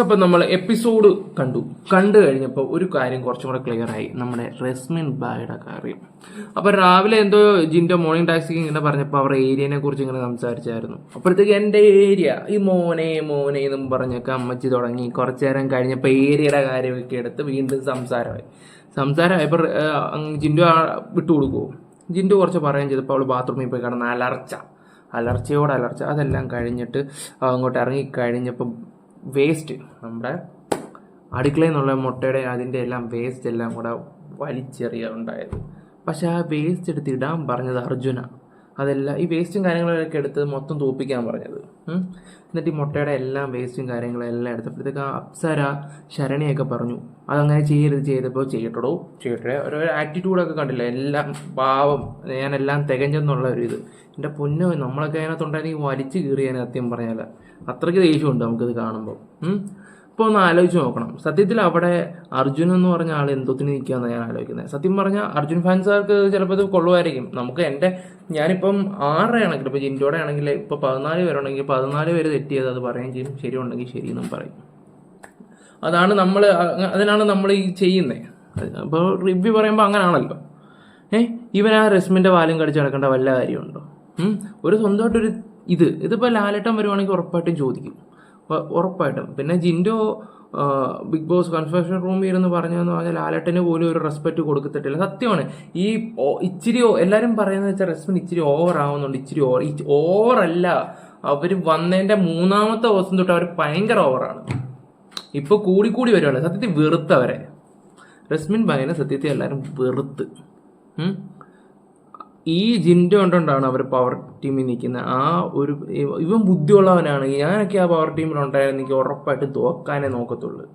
അപ്പം നമ്മൾ എപ്പിസോഡ് കണ്ടു. കണ്ടു കഴിഞ്ഞപ്പോൾ ഒരു കാര്യം കുറച്ചും കൂടെ ക്ലിയർ ആയി. നമ്മുടെ റെസ്മിൻ ബായുടെ കാര്യം. അപ്പോൾ രാവിലെ എന്തോ ജിന്റെ മോർണിംഗ് ടാക്സി ഇങ്ങനെ പറഞ്ഞപ്പോൾ അവരുടെ ഏരിയനെ കുറിച്ച് ഇങ്ങനെ സംസാരിച്ചായിരുന്നു. അപ്പോഴത്തേക്ക് എന്റെ ഏരിയ ഈ മോനെ മോനെ എന്നും പറഞ്ഞൊക്കെ അമ്മച്ചി തുടങ്ങി. കുറച്ചു നേരം കഴിഞ്ഞപ്പോൾ ഏരിയയുടെ കാര്യമൊക്കെ എടുത്ത് വീണ്ടും സംസാരമായി. സംസാരമായപ്പോൾ ജിൻഡു ആ വിട്ടു കൊടുക്കുമോ ജിൻഡു കുറച്ച് പറയുകയും ചെയ്തപ്പോൾ അവൾ ബാത്റൂമിൽ പോയി കിടന്ന് അലർച്ച. അലർച്ചയോട് അലർച്ച. അതെല്ലാം കഴിഞ്ഞിട്ട് അങ്ങോട്ട് ഇറങ്ങി കഴിഞ്ഞപ്പം വേസ്റ്റ് നമ്മുടെ അടുക്കളയിൽ നിന്നുള്ള മുട്ടയുടെ അതിന്റെ എല്ലാം വേസ്റ്റ് എല്ലാം കൂടെ വലിച്ചെറിയ ഉണ്ടായത്. പക്ഷെ ആ വേസ്റ്റ് എടുത്ത് ഇടാൻ പറഞ്ഞത് അർജുന. അതെല്ലാം ഈ വേസ്റ്റും കാര്യങ്ങളൊക്കെ എടുത്ത് മൊത്തം തൂപ്പിക്കാൻ പറഞ്ഞത്. എന്നിട്ട് ഈ മുട്ടയുടെ എല്ലാം വേസ്റ്റും കാര്യങ്ങളും എല്ലാം എടുത്തപ്പോഴത്തേക്ക് ആ അപ്സര ശരണിയൊക്കെ പറഞ്ഞു. അതങ്ങനെ ചെയ്യരുത് ചെയ്തപ്പോൾ ചെയ്യട്ടോ ചെയ്യട്ടെ. ഒരു ആറ്റിറ്റ്യൂഡൊക്കെ കണ്ടില്ല? എല്ലാം പാവം ഞാനെല്ലാം തികഞ്ഞെന്നുള്ള ഒരു ഇത്. എന്റെ പൊന്നോ നമ്മളൊക്കെ അതിനകത്തുണ്ടായിരുന്നെങ്കിൽ വലിച്ചു കീറിയാൻ സത്യം പറഞ്ഞാൽ അത്രയ്ക്ക് ദേഷ്യമുണ്ട് നമുക്കിത് കാണുമ്പോൾ ഇപ്പോൾ ഒന്ന് ആലോചിച്ച് നോക്കണം. സത്യത്തിൽ അവിടെ അർജുൻ എന്ന് പറഞ്ഞ ആൾ എന്തോത്തിന് നിൽക്കുകയെന്ന് ഞാൻ ആലോചിക്കുന്നത്. സത്യം പറഞ്ഞാൽ അർജുൻ ഫാൻസുകാർക്ക് ചിലപ്പോൾ ഇത് കൊള്ളുമായിരിക്കും നമുക്ക് എന്റെ ഞാനിപ്പം ആറര ആണെങ്കിൽ ഇപ്പോൾ ജിൻഡോടെ ആണെങ്കിൽ ഇപ്പോൾ പതിനാല് പേരുണ്ടെങ്കിൽ പതിനാല് പേര് തെറ്റിയത് അത് പറയുകയും ചെയ്യും. ശരിയുണ്ടെങ്കിൽ ശരിയെന്നും പറയും. അതാണ് നമ്മൾ അതിനാണ് നമ്മൾ ഈ ചെയ്യുന്നത് അപ്പോൾ റിവ്യൂ പറയുമ്പോൾ അങ്ങനെയാണല്ലോ ഏഹ് ഇവൻ ആ റെസ്മിന്റെ വാലും കടിച്ച് നടക്കേണ്ട വല്ല കാര്യമുണ്ടോ? ഒരു സ്വന്തമായിട്ടൊരു ഇത്. ഇതിപ്പോൾ ലാലേട്ടൻ വരുവാണെങ്കിൽ ഉറപ്പായിട്ടും ചോദിക്കും. ഉറപ്പായിട്ടും. പിന്നെ ജിൻഡോ ബിഗ് ബോസ് കൺഫെഷൻ റൂമിൽ ഇരുന്ന് പറഞ്ഞതെന്ന് പറഞ്ഞാൽ ലാലട്ടിന് പോലും ഒരു റെസ്പെക്റ്റ് കൊടുക്കത്തിട്ടില്ല. സത്യമാണ്. ഈ ഇച്ചിരി എല്ലാവരും പറയുന്നത് വെച്ചാൽ റെസ്പെക്ട് ഇച്ചിരി ഓവർ ആവുന്നുണ്ട് ഇച്ചിരി ഓവർ ഓവറല്ല അവർ വന്നതിന്റെ മൂന്നാമത്തെ ദിവസം തൊട്ട് അവർ ഭയങ്കര ഓവറാണ് ഇപ്പോൾ കൂടി കൂടി വരുവാണ്. സത്യത്തിൽ വെറുത്തവരെ. റസ്മിൻ ഭയങ്കര സത്യത്തിൽ എല്ലാവരും വെറുത്ത്. ഈ ജിന്റെ കൊണ്ടുകൊണ്ടാണ് അവർ പവർ ടീമിൽ നിൽക്കുന്നത് ആ ഒരു ഇവൻ ബുദ്ധിയുള്ളവനാണ്. ഞാനൊക്കെ ആ പവർ ടീമിൽ എനിക്ക് ഉറപ്പായിട്ട് തോക്കാനേ നോക്കത്തുള്ളൂ.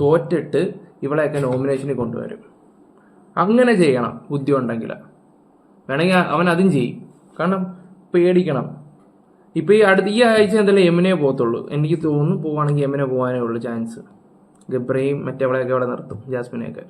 തോറ്റിട്ട് ഇവളെയൊക്കെ നോമിനേഷനിൽ കൊണ്ടുവരും. അങ്ങനെ ചെയ്യണം ബുദ്ധി ഉണ്ടെങ്കിൽ വേണമെങ്കിൽ അവൻ അതും ചെയ്യും. കാരണം പേടിക്കണം. ഇപ്പോൾ ഈ അടുത്ത ഈ ആഴ്ച എന്തായാലും എമിനെ പോകത്തുള്ളൂ. എനിക്ക് തോന്നുന്നു പോവാണെങ്കിൽ എമിനെ പോകാനേ ഉള്ളൂ ചാൻസ് ഗബ്രയും മറ്റവളെയൊക്കെ അവിടെ നിർത്തും. ജാസ്മിനെയൊക്കെ.